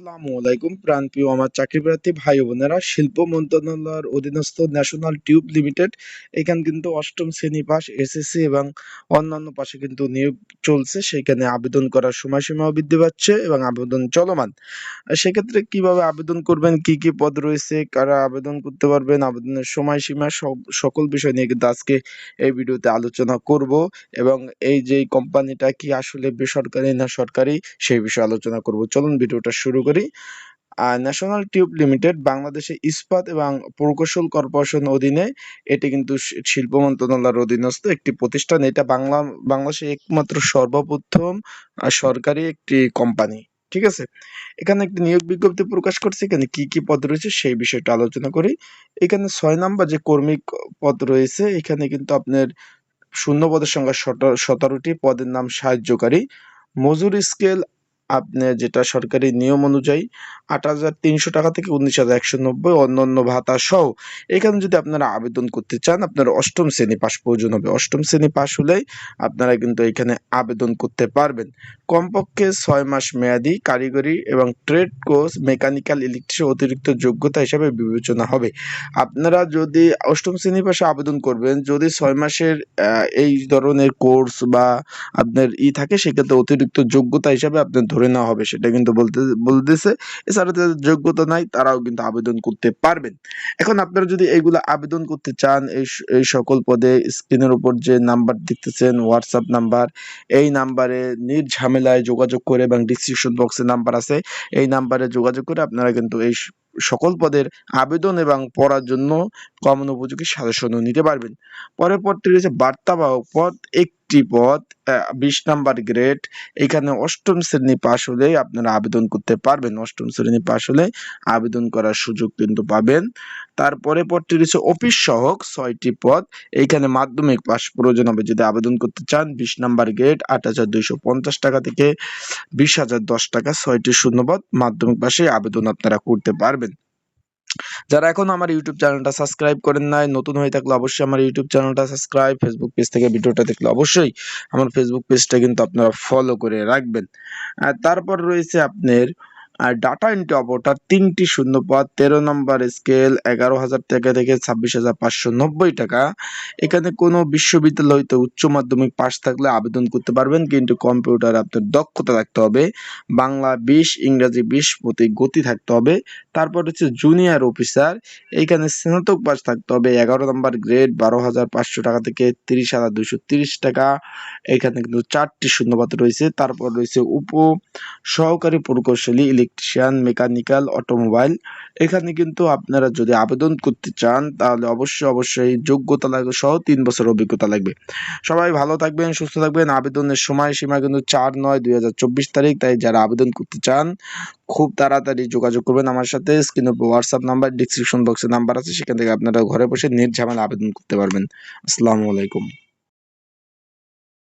আসসালামু আলাইকুম, প্রাণপ্রিয় আমার চাকরি প্রার্থী ভাই বোনেরা, শিল্প মন্ত্রণালয়ের অধীনস্থ ন্যাশনাল টিউব লিমিটেড, এখানে কিন্তু অষ্টম শ্রেণি পাস এসএসসি এবং অন্যান্য পাশে কিন্তু নিয়োগ চলছে, সেখানে আবেদন করার বৃদ্ধি পাচ্ছে এবং আবেদন চলমান। সেক্ষেত্রে কীভাবে আবেদন করবেন, কি কি পদ রয়েছে, কারা আবেদন করতে পারবেন, আবেদনের সময়সীমা, সব সকল বিষয় নিয়ে কিন্তু আজকে এই ভিডিওতে আলোচনা করব এবং এই যে কোম্পানিটা কি আসলে বেসরকারি না সরকারি, সেই বিষয়ে আলোচনা করব। চলুন ভিডিওটা শুরু করি। ন্যাশনাল টিউব লিমিটেড বাংলাদেশে ইস্পাত এবং প্রকৌশল কর্পোরেশন অধীনে এটি কিন্তু শিল্প মন্ত্রণালয়ের অধীনস্থ একটি প্রতিষ্ঠান। এটা বাংলা, বাংলাদেশে একমাত্র সর্বপ্রথম সরকারি একটি কোম্পানি। ঠিক আছে? এখানে একটি নিয়োগ বিজ্ঞপ্তি প্রকাশ করছে। এখানে কি কি পদ রয়েছে সেই বিষয়টা আলোচনা করি। এখানে ছয় নাম্বার যে কর্মী পদ রয়েছে, এখানে কিন্তু আপনার শূন্য পদের সংখ্যা সতেরো- সতেরোটি। পদের নাম সাহায্যকারী। মজুর স্কেল আপনার যেটা সরকারি নিয়ম অনুযায়ী আট হাজার তিনশো টাকা থেকে উনিশ হাজার একশো নব্বই অন্যান্য ভাতা সহ এখানে যদি আপনারা আবেদন করতে চান, আপনার অষ্টম শ্রেণি পাস প্রয়োজন হবে। অষ্টম শ্রেণি পাস হলেই আপনারা কিন্তু এখানে আবেদন করতে পারবেন। কমপক্ষে ছয় মাস মেয়াদি কারিগরি এবং ট্রেড কোর্স মেকানিক্যাল ইলেকট্রিক অতিরিক্ত যোগ্যতা হিসাবে বিবেচনা হবে। আপনারা যদি অষ্টম শ্রেণি পাশে আবেদন করবেন, যদি ছয় মাসের এই ধরনের কোর্স বা আপনার ই থাকে, সেক্ষেত্রে অতিরিক্ত যোগ্যতা হিসাবে আপনার ধরে নেওয়া হবে, সেটা কিন্তু বলতে, বলতেছে। এছাড়া যাদের যোগ্যতা নাই, তারাও কিন্তু আবেদন করতে পারবেন। এখন আপনারা যদি এইগুলো আবেদন করতে চান, এই সকল পদে স্ক্রিনের উপর যে নাম্বার দেখতেছেন, হোয়াটসঅ্যাপ নাম্বার, এই নাম্বারে নির্ঝামেলায় যোগাযোগ করে এবং ডিসক্রিপশন বক্সে নাম্বার আছে, এই নাম্বারে যোগাযোগ করে আপনারা কিন্তু এই সকল পদের আবেদন এবং পড়ার জন্য কমন উপযোগী সাজেশনও নিতে পারবেন। পরের পদটি রয়েছে বার্তাবাহক পদ একটি পদ বিশ নাম্বার গ্রেড এখানে অষ্টম শ্রেণি পাশ হলে আপনারা আবেদন করতে পারবেন। অষ্টম শ্রেণি পাশ হলে আবেদন করার সুযোগ কিন্তু পাবেন। তারপরে পদটি রয়েছে অফিস সহক, ছয়টি পদ। এইখানে মাধ্যমিক পাস প্রয়োজন হবে যদি আবেদন করতে চান। বিশ নাম্বার গ্রেড আট হাজার দুইশো পঞ্চাশ টাকা থেকে বিশ হাজার দশ টাকা, ছয়টি শূন্য শূন্যপদ মাধ্যমিক পাশে আবেদন আপনারা করতে পারবেন। যারা এখন আমার ইউটিউব চ্যানেলটা সাবস্ক্রাইব করেন নাই, নতুন হয়ে থাকলে অবশ্যই আমার ইউটিউব চ্যানেলটা সাবস্ক্রাইব ফেসবুক পেজ থেকে ভিডিওটা দেখলে অবশ্যই আমার ফেসবুক পেজটা কিন্তু আপনারা ফলো করে রাখবেন। আর তারপর রয়েছে আপনার আর ডাটা এন্ট্রি অপারেটর তিনটি শূন্য পদ তেরো নম্বর স্কেল এগারো হাজার টাকা থেকে ছাব্বিশ হাজার পাঁচশো নব্বই টাকা। এখানে কোনো বিশ্ববিদ্যালয় উচ্চ মাধ্যমিক পাস থাকলে আবেদন করতে পারবেন, কিন্তু কম্পিউটার আপনার দক্ষতা থাকতে হবে, বাংলা বিশ, ইংরাজি বিশ প্রতি গতি থাকতে হবে। তারপর হচ্ছে জুনিয়র অফিসার এইখানে স্নাতক পাস থাকতে হবে, এগারো নম্বর গ্রেড বারো হাজার পাঁচশো টাকা থেকে তিরিশ হাজার দুশো তিরিশ টাকা। এখানে কিন্তু চারটি শূন্যপাত রয়েছে, তারপর রয়েছে উপ সহকারী প্রকৌশলী ইলেকট্রিশিয়ান মেকানিক্যাল অটোমোবাইল এখানে কিন্তু আপনারা যদি আবেদন করতে চান, তাহলে অবশ্যই অবশ্যই যোগ্যতা লাগবে সহ তিন বছর অভিজ্ঞতা লাগবে। সবাই ভালো থাকবেন, সুস্থ থাকবেন। আবেদনের সময় সীমা কিন্তু চার নয় দুই তারিখ, তাই যারা আবেদন করতে চান, খুব তাড়াতাড়ি যোগাযোগ করবেন আমার সাথে। স্ক্রিনের উপর হোয়াটসঅ্যাপ নাম্বার ডিসক্রিপশন বক্সে নাম্বার আছে, সেখান থেকে আপনারা ঘরে বসে নির্ঝামেলা আবেদন করতে পারবেন। আসসালামু আলাইকুম।